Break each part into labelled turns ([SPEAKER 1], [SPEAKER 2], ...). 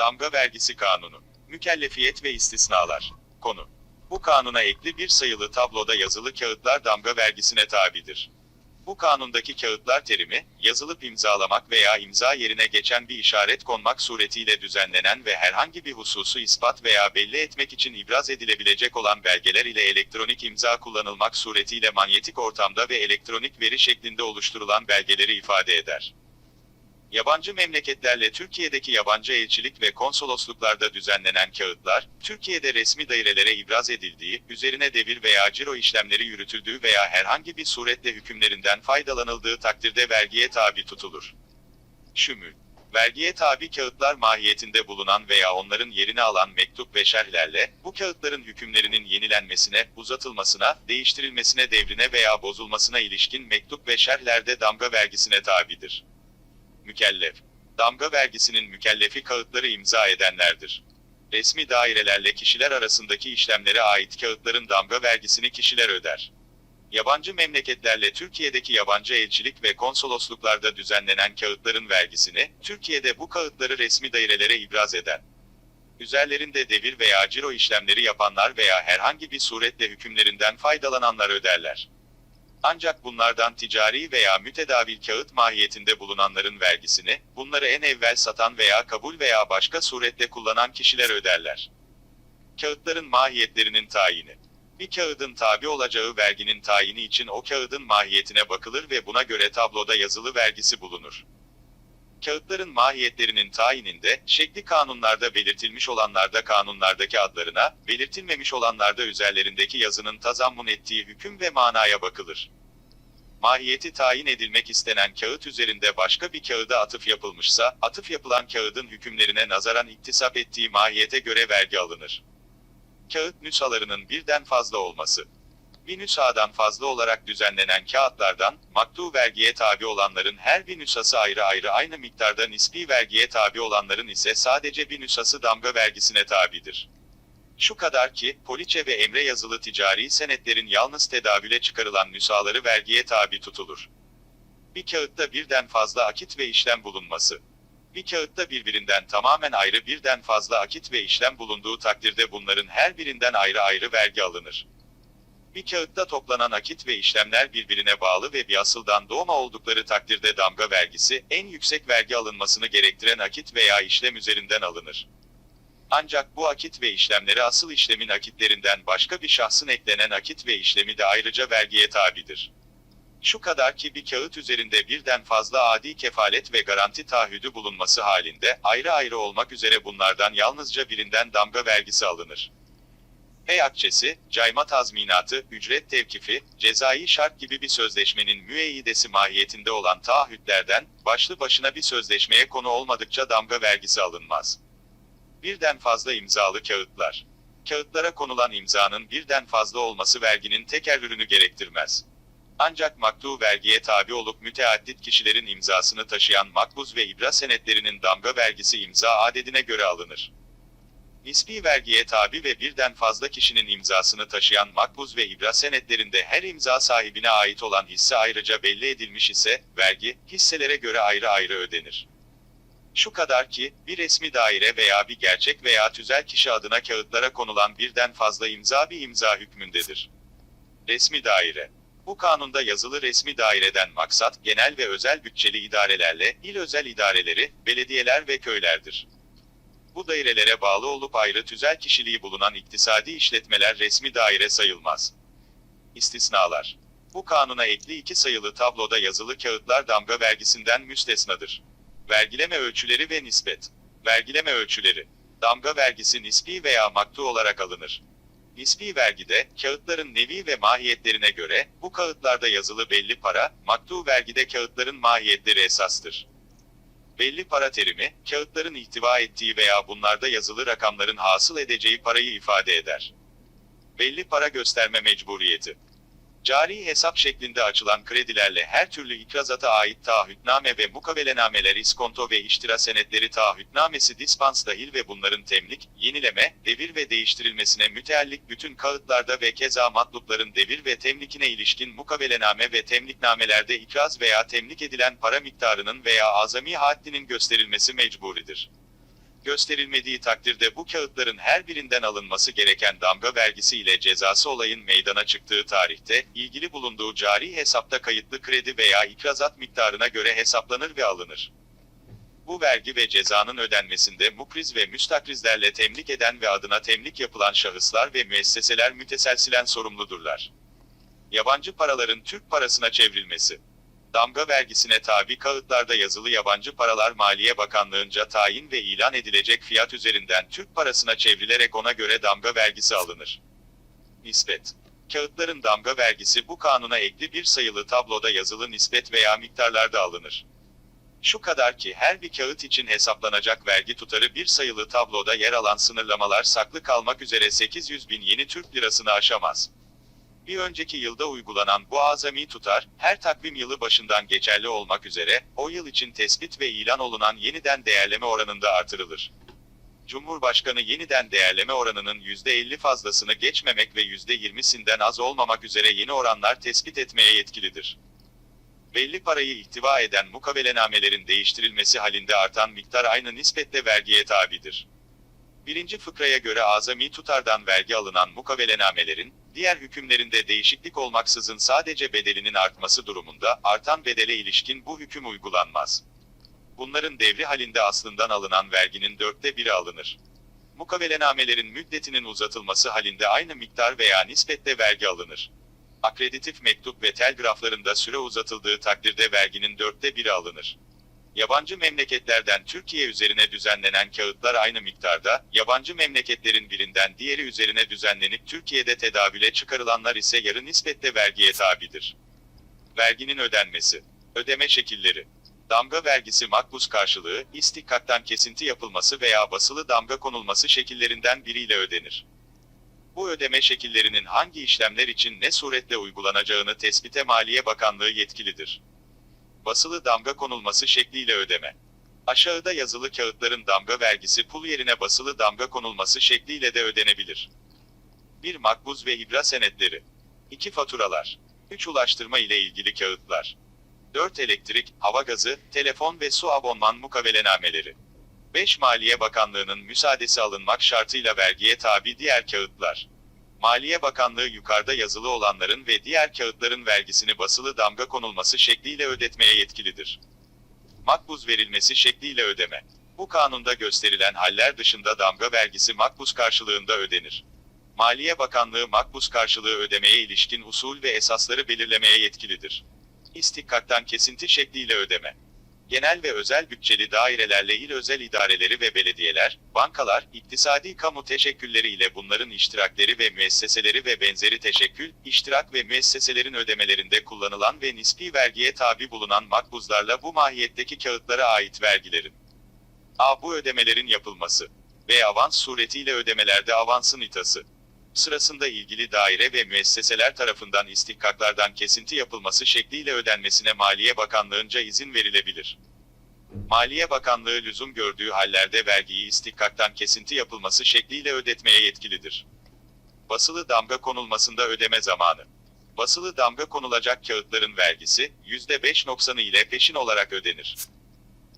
[SPEAKER 1] Damga Vergisi Kanunu. Mükellefiyet ve istisnalar. Konu. Bu kanuna ekli bir sayılı tabloda yazılı kağıtlar damga vergisine tabidir. Bu kanundaki kağıtlar terimi, yazılıp imzalamak veya imza yerine geçen bir işaret konmak suretiyle düzenlenen ve herhangi bir hususu ispat veya belli etmek için ibraz edilebilecek olan belgeler ile elektronik imza kullanılmak suretiyle manyetik ortamda ve elektronik veri şeklinde oluşturulan belgeleri ifade eder. Yabancı memleketlerle Türkiye'deki yabancı elçilik ve konsolosluklarda düzenlenen kağıtlar, Türkiye'de resmi dairelere ibraz edildiği, üzerine devir veya ciro işlemleri yürütüldüğü veya herhangi bir suretle hükümlerinden faydalanıldığı takdirde vergiye tabi tutulur. Şümül Vergiye tabi kağıtlar mahiyetinde bulunan veya onların yerini alan mektup ve şerhlerle, bu kağıtların hükümlerinin yenilenmesine, uzatılmasına, değiştirilmesine devrine veya bozulmasına ilişkin mektup ve şerhlerde damga vergisine tabidir. Mükellef. Damga vergisinin mükellefi kağıtları imza edenlerdir. Resmi dairelerle kişiler arasındaki işlemlere ait kağıtların damga vergisini kişiler öder. Yabancı memleketlerle Türkiye'deki yabancı elçilik ve konsolosluklarda düzenlenen kağıtların vergisini, Türkiye'de bu kağıtları resmi dairelere ibraz eden, üzerlerinde devir veya ciro işlemleri yapanlar veya herhangi bir suretle hükümlerinden faydalananlar öderler. Ancak bunlardan ticari veya mütedavil kağıt mahiyetinde bulunanların vergisini, bunları en evvel satan veya kabul veya başka suretle kullanan kişiler öderler. Kağıtların mahiyetlerinin tayini. Bir kağıdın tabi olacağı verginin tayini için o kağıdın mahiyetine bakılır ve buna göre tabloda yazılı vergisi bulunur. Kağıtların mahiyetlerinin tayininde, şekli kanunlarda belirtilmiş olanlarda kanunlardaki adlarına, belirtilmemiş olanlarda üzerlerindeki yazının tazammun ettiği hüküm ve manaya bakılır. Mahiyeti tayin edilmek istenen kağıt üzerinde başka bir kağıda atıf yapılmışsa, atıf yapılan kağıdın hükümlerine nazaran iktisap ettiği mahiyete göre vergi alınır. Kağıt nüshalarının birden fazla olması. Bir nüshadan fazla olarak düzenlenen kağıtlardan, maktu vergiye tabi olanların her bir nüshası ayrı ayrı aynı miktarda nispi vergiye tabi olanların ise sadece bir nüshası damga vergisine tabidir. Şu kadar ki, poliçe ve emre yazılı ticari senetlerin yalnız tedavüle çıkarılan nüshaları vergiye tabi tutulur. Bir kağıtta birden fazla akit ve işlem bulunması. Bir kağıtta birbirinden tamamen ayrı birden fazla akit ve işlem bulunduğu takdirde bunların her birinden ayrı ayrı vergi alınır. Bir kağıtta toplanan akit ve işlemler birbirine bağlı ve bir asıldan doğma oldukları takdirde damga vergisi, en yüksek vergi alınmasını gerektiren akit veya işlem üzerinden alınır. Ancak bu akit ve işlemleri asıl işlemin akitlerinden başka bir şahsın eklenen akit ve işlemi de ayrıca vergiye tabidir. Şu kadar ki bir kağıt üzerinde birden fazla adi kefalet ve garanti taahhüdü bulunması halinde, ayrı ayrı olmak üzere bunlardan yalnızca birinden damga vergisi alınır. Pey akçesi, cayma tazminatı, ücret tevkifi, cezai şart gibi bir sözleşmenin müeyyidesi mahiyetinde olan taahhütlerden, başlı başına bir sözleşmeye konu olmadıkça damga vergisi alınmaz. Birden fazla imzalı kağıtlar. Kağıtlara konulan imzanın birden fazla olması verginin tekerrürünü gerektirmez. Ancak maktu vergiye tabi olup müteaddit kişilerin imzasını taşıyan makbuz ve ibra senetlerinin damga vergisi imza adedine göre alınır. Nispi vergiye tabi ve birden fazla kişinin imzasını taşıyan makbuz ve ibra senetlerinde her imza sahibine ait olan hisse ayrıca belli edilmiş ise, vergi, hisselere göre ayrı ayrı ödenir. Şu kadar ki, bir resmi daire veya bir gerçek veya tüzel kişi adına kağıtlara konulan birden fazla imza bir imza hükmündedir. Resmi daire bu kanunda yazılı resmi daireden maksat, genel ve özel bütçeli idarelerle, il özel idareleri, belediyeler ve köylerdir. Bu dairelere bağlı olup ayrı tüzel kişiliği bulunan iktisadi işletmeler resmi daire sayılmaz. İstisnalar. Bu kanuna ekli iki sayılı tabloda yazılı kağıtlar damga vergisinden müstesnadır. Vergileme ölçüleri ve nispet. Vergileme ölçüleri. Damga vergisi nispi veya maktu olarak alınır. Nispi vergide, kağıtların nevi ve mahiyetlerine göre, bu kağıtlarda yazılı belli para, maktu vergide kağıtların mahiyetleri esastır. Belli para terimi, kağıtların ihtiva ettiği veya bunlarda yazılı rakamların hasıl edeceği parayı ifade eder. Belli para gösterme mecburiyeti. Cari hesap şeklinde açılan kredilerle her türlü ikrazata ait taahhütname ve mukavelenameler iskonto ve iştira senetleri taahhütnamesi dispans dahil ve bunların temlik, yenileme, devir ve değiştirilmesine müteallik bütün kağıtlarda ve keza matlupların devir ve temlikine ilişkin mukavelename ve temliknamelerde ikraz veya temlik edilen para miktarının veya azami haddinin gösterilmesi mecburidir. Gösterilmediği takdirde bu kağıtların her birinden alınması gereken damga vergisi ile cezası olayın meydana çıktığı tarihte, ilgili bulunduğu cari hesapta kayıtlı kredi veya ikrazat miktarına göre hesaplanır ve alınır. Bu vergi ve cezanın ödenmesinde mukriz ve müstakrizlerle temlik eden ve adına temlik yapılan şahıslar ve müesseseler müteselsilen sorumludurlar. Yabancı paraların Türk parasına çevrilmesi Damga vergisine tabi kağıtlarda yazılı yabancı paralar Maliye Bakanlığı'nca tayin ve ilan edilecek fiyat üzerinden Türk parasına çevrilerek ona göre damga vergisi alınır. Nispet Kağıtların damga vergisi bu kanuna ekli bir sayılı tabloda yazılı nispet veya miktarlarda alınır. Şu kadar ki her bir kağıt için hesaplanacak vergi tutarı bir sayılı tabloda yer alan sınırlamalar saklı kalmak üzere 800 bin yeni Türk lirasını aşamaz. Bir önceki yılda uygulanan bu azami tutar, her takvim yılı başından geçerli olmak üzere, o yıl için tespit ve ilan olunan yeniden değerleme oranında artırılır. Cumhurbaşkanı yeniden değerleme oranının %50 fazlasını geçmemek ve %20'sinden az olmamak üzere yeni oranlar tespit etmeye yetkilidir. Belli parayı ihtiva eden mukavelenamelerin değiştirilmesi halinde artan miktar aynı nispetle vergiye tabidir. Birinci fıkraya göre azami tutardan vergi alınan mukavelenamelerin, diğer hükümlerinde değişiklik olmaksızın sadece bedelinin artması durumunda, artan bedele ilişkin bu hüküm uygulanmaz. Bunların devri halinde aslından alınan verginin dörtte biri alınır. Mukavelenamelerin müddetinin uzatılması halinde aynı miktar veya nispetle vergi alınır. Akreditif mektup ve telgraflarında süre uzatıldığı takdirde verginin dörtte biri alınır. Yabancı memleketlerden Türkiye üzerine düzenlenen kağıtlar aynı miktarda, yabancı memleketlerin birinden diğeri üzerine düzenlenip Türkiye'de tedavüle çıkarılanlar ise yarı nispetle vergiye tabidir. Verginin ödenmesi. Ödeme şekilleri. Damga vergisi makbuz karşılığı, istikaktan kesinti yapılması veya basılı damga konulması şekillerinden biriyle ödenir. Bu ödeme şekillerinin hangi işlemler için ne suretle uygulanacağını tespite Maliye Bakanlığı yetkilidir. Basılı damga konulması şekliyle ödeme. Aşağıda yazılı kağıtların damga vergisi pul yerine basılı damga konulması şekliyle de ödenebilir. 1. Makbuz ve ibra senetleri. 2. Faturalar. 3. Ulaştırma ile ilgili kağıtlar. 4. Elektrik, hava gazı, telefon ve su abonman mukavelenameleri. 5. Maliye Bakanlığı'nın müsaadesi alınmak şartıyla vergiye tabi diğer kağıtlar. Maliye Bakanlığı yukarıda yazılı olanların ve diğer kağıtların vergisini basılı damga konulması şekliyle ödetmeye yetkilidir. Makbuz verilmesi şekliyle ödeme. Bu kanunda gösterilen haller dışında damga vergisi makbuz karşılığında ödenir. Maliye Bakanlığı makbuz karşılığı ödemeye ilişkin usul ve esasları belirlemeye yetkilidir. İstikkaktan kesinti şekliyle ödeme. Genel ve özel bütçeli dairelerle il özel idareleri ve belediyeler, bankalar, iktisadi kamu teşekkülleri ile bunların iştirakleri ve müesseseleri ve benzeri teşekkül, iştirak ve müesseselerin ödemelerinde kullanılan ve nispi vergiye tabi bulunan makbuzlarla bu mahiyetteki kağıtlara ait vergilerin. A. Bu ödemelerin yapılması. B. Avans suretiyle ödemelerde avansın itası sırasında ilgili daire ve müesseseler tarafından istihkaklardan kesinti yapılması şekliyle ödenmesine Maliye Bakanlığı'nca izin verilebilir. Maliye Bakanlığı lüzum gördüğü hallerde vergiyi istihkaktan kesinti yapılması şekliyle ödetmeye yetkilidir. Basılı damga konulmasında ödeme zamanı. Basılı damga konulacak kağıtların vergisi, %5 noksanı ile peşin olarak ödenir.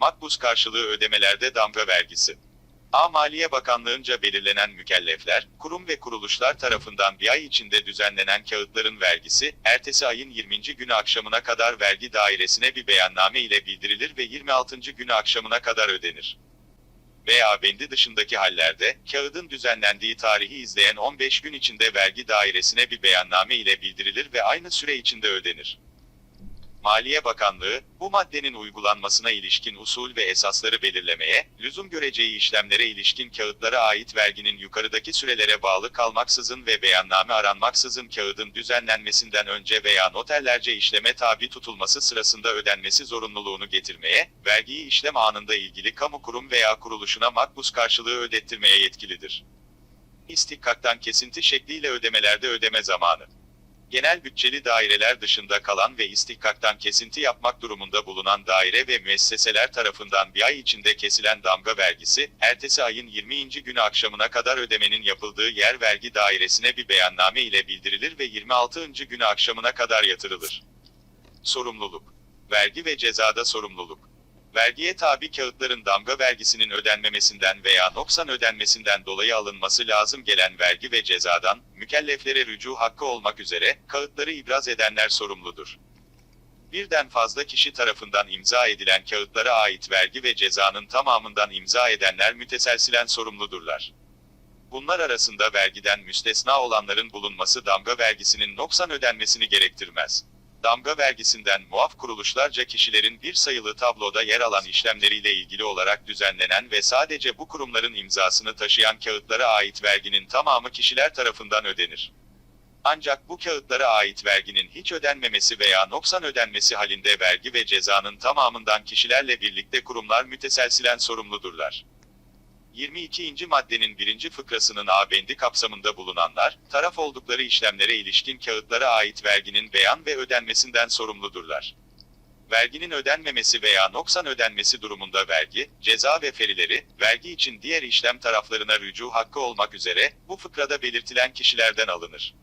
[SPEAKER 1] Makbuz karşılığı ödemelerde damga vergisi. A. Maliye Bakanlığı'nca belirlenen mükellefler, kurum ve kuruluşlar tarafından bir ay içinde düzenlenen kağıtların vergisi, ertesi ayın 20. günü akşamına kadar vergi dairesine bir beyanname ile bildirilir ve 26. günü akşamına kadar ödenir. Veya bendi dışındaki hallerde, kağıdın düzenlendiği tarihi izleyen 15 gün içinde vergi dairesine bir beyanname ile bildirilir ve aynı süre içinde ödenir. Maliye Bakanlığı, bu maddenin uygulanmasına ilişkin usul ve esasları belirlemeye, lüzum göreceği işlemlere ilişkin kağıtlara ait verginin yukarıdaki sürelere bağlı kalmaksızın ve beyanname aranmaksızın kağıdın düzenlenmesinden önce veya noterlerce işleme tabi tutulması sırasında ödenmesi zorunluluğunu getirmeye, vergiyi işlem anında ilgili kamu kurum veya kuruluşuna makbuz karşılığı ödettirmeye yetkilidir. İstikkaktan kesinti şekliyle ödemelerde ödeme zamanı genel bütçeli daireler dışında kalan ve istihkaktan kesinti yapmak durumunda bulunan daire ve müesseseler tarafından bir ay içinde kesilen damga vergisi, ertesi ayın 20. günü akşamına kadar ödemenin yapıldığı yer vergi dairesine bir beyanname ile bildirilir ve 26. günü akşamına kadar yatırılır. Sorumluluk Vergi ve cezada sorumluluk Vergiye tabi kağıtların damga vergisinin ödenmemesinden veya noksan ödenmesinden dolayı alınması lazım gelen vergi ve cezadan, mükelleflere rücu hakkı olmak üzere, kağıtları ibraz edenler sorumludur. Birden fazla kişi tarafından imza edilen kağıtlara ait vergi ve cezanın tamamından imza edenler müteselsilen sorumludurlar. Bunlar arasında vergiden müstesna olanların bulunması damga vergisinin noksan ödenmesini gerektirmez. Damga vergisinden muaf kuruluşlarca kişilerin bir sayılı tabloda yer alan işlemleriyle ilgili olarak düzenlenen ve sadece bu kurumların imzasını taşıyan kağıtlara ait verginin tamamı kişiler tarafından ödenir. Ancak bu kağıtlara ait verginin hiç ödenmemesi veya noksan ödenmesi halinde vergi ve cezanın tamamından kişilerle birlikte kurumlar müteselsilen sorumludurlar. 22. maddenin birinci fıkrasının A bendi kapsamında bulunanlar, taraf oldukları işlemlere ilişkin kağıtlara ait verginin beyan ve ödenmesinden sorumludurlar. Verginin ödenmemesi veya noksan ödenmesi durumunda vergi, ceza ve ferileri, vergi için diğer işlem taraflarına rücu hakkı olmak üzere, bu fıkrada belirtilen kişilerden alınır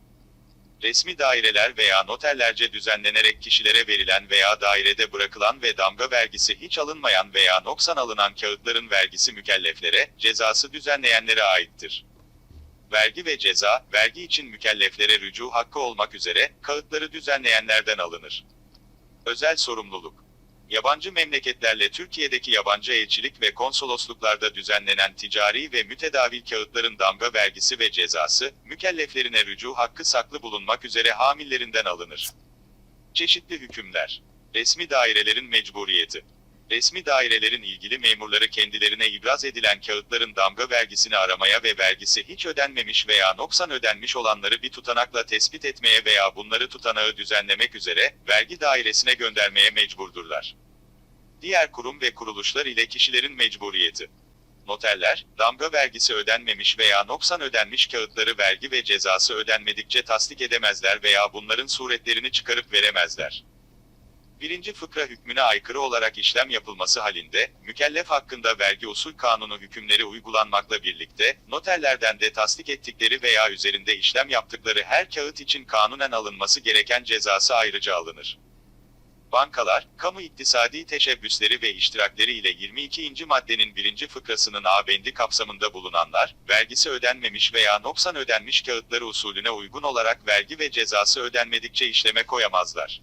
[SPEAKER 1] resmi daireler veya noterlerce düzenlenerek kişilere verilen veya dairede bırakılan ve damga vergisi hiç alınmayan veya noksan alınan kağıtların vergisi mükelleflere, cezası düzenleyenlere aittir. Vergi ve ceza, vergi için mükelleflere rücu hakkı olmak üzere, kağıtları düzenleyenlerden alınır. Özel sorumluluk Yabancı memleketlerle Türkiye'deki yabancı elçilik ve konsolosluklarda düzenlenen ticari ve mütedavil kağıtların damga vergisi ve cezası, mükelleflerine rücu hakkı saklı bulunmak üzere hamillerinden alınır. Çeşitli hükümler. Resmi dairelerin mecburiyeti. Resmi dairelerin ilgili memurları kendilerine ibraz edilen kağıtların damga vergisini aramaya ve vergisi hiç ödenmemiş veya noksan ödenmiş olanları bir tutanakla tespit etmeye veya bunları tutanağı düzenlemek üzere, vergi dairesine göndermeye mecburdurlar. Diğer kurum ve kuruluşlar ile kişilerin mecburiyeti. Noterler, damga vergisi ödenmemiş veya noksan ödenmiş kağıtları vergi ve cezası ödenmedikçe tasdik edemezler veya bunların suretlerini çıkarıp veremezler. Birinci fıkra hükmüne aykırı olarak işlem yapılması halinde, mükellef hakkında vergi usul kanunu hükümleri uygulanmakla birlikte, noterlerden de tasdik ettikleri veya üzerinde işlem yaptıkları her kağıt için kanunen alınması gereken cezası ayrıca alınır. Bankalar, kamu iktisadi teşebbüsleri ve iştirakleri ile 22. maddenin birinci fıkrasının A bendi kapsamında bulunanlar, vergisi ödenmemiş veya noksan ödenmiş kağıtları usulüne uygun olarak vergi ve cezası ödenmedikçe işleme koyamazlar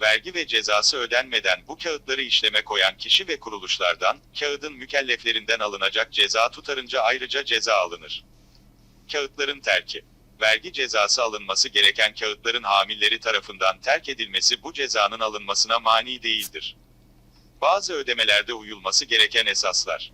[SPEAKER 1] vergi ve cezası ödenmeden bu kağıtları işleme koyan kişi ve kuruluşlardan, kağıdın mükelleflerinden alınacak ceza tutarınca ayrıca ceza alınır. Kağıtların terki Vergi cezası alınması gereken kağıtların hamilleri tarafından terk edilmesi bu cezanın alınmasına mani değildir. Bazı ödemelerde uyulması gereken esaslar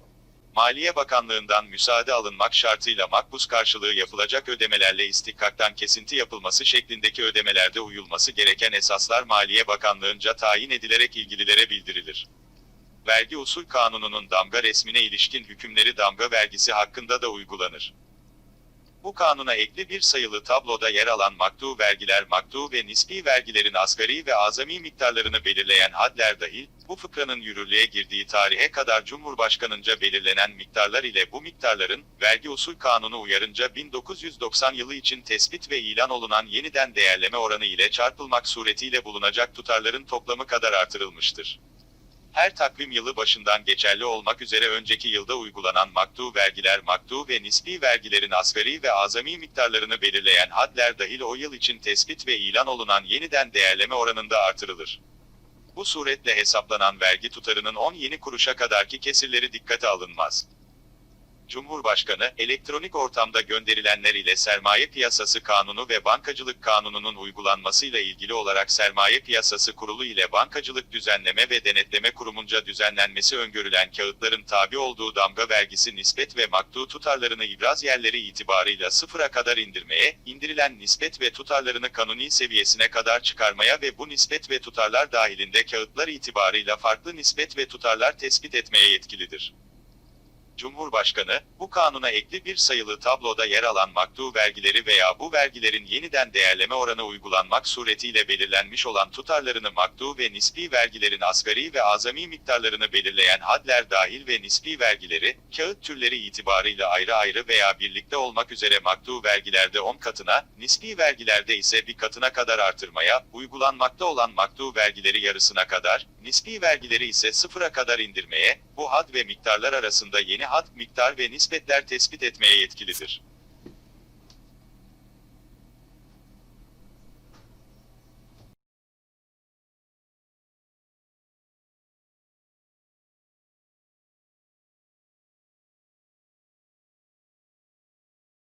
[SPEAKER 1] Maliye Bakanlığı'ndan müsaade alınmak şartıyla makbuz karşılığı yapılacak ödemelerle istihkaktan kesinti yapılması şeklindeki ödemelerde uyulması gereken esaslar Maliye Bakanlığı'nca tayin edilerek ilgililere bildirilir. Vergi Usul Kanunu'nun damga resmine ilişkin hükümleri damga vergisi hakkında da uygulanır. Bu kanuna ekli bir sayılı tabloda yer alan maktu vergiler maktu ve nispi vergilerin asgari ve azami miktarlarını belirleyen hadler dahil, bu fıkranın yürürlüğe girdiği tarihe kadar Cumhurbaşkanınca belirlenen miktarlar ile bu miktarların, vergi usul kanunu uyarınca 1990 yılı için tespit ve ilan olunan yeniden değerleme oranı ile çarpılmak suretiyle bulunacak tutarların toplamı kadar artırılmıştır her takvim yılı başından geçerli olmak üzere önceki yılda uygulanan maktu vergiler maktu ve nispi vergilerin asgari ve azami miktarlarını belirleyen hadler dahil o yıl için tespit ve ilan olunan yeniden değerleme oranında artırılır. Bu suretle hesaplanan vergi tutarının 10 yeni kuruşa kadarki kesirleri dikkate alınmaz. Cumhurbaşkanı, elektronik ortamda gönderilenler ile sermaye piyasası kanunu ve bankacılık kanununun uygulanmasıyla ilgili olarak sermaye piyasası kurulu ile bankacılık düzenleme ve denetleme kurumunca düzenlenmesi öngörülen kağıtların tabi olduğu damga vergisi nispet ve maktu tutarlarını ibraz yerleri itibarıyla sıfıra kadar indirmeye, indirilen nispet ve tutarlarını kanuni seviyesine kadar çıkarmaya ve bu nispet ve tutarlar dahilinde kağıtlar itibarıyla farklı nispet ve tutarlar tespit etmeye yetkilidir. Cumhurbaşkanı, bu kanuna ekli bir sayılı tabloda yer alan maktu vergileri veya bu vergilerin yeniden değerleme oranı uygulanmak suretiyle belirlenmiş olan tutarlarını maktu ve nispi vergilerin asgari ve azami miktarlarını belirleyen hadler dahil ve nispi vergileri, kağıt türleri itibarıyla ayrı ayrı veya birlikte olmak üzere maktu vergilerde 10 katına, nispi vergilerde ise bir katına kadar artırmaya, uygulanmakta olan maktu vergileri yarısına kadar, nispi vergileri ise sıfıra kadar indirmeye, bu had ve miktarlar arasında yeni had, miktar ve nispetler tespit etmeye yetkilidir.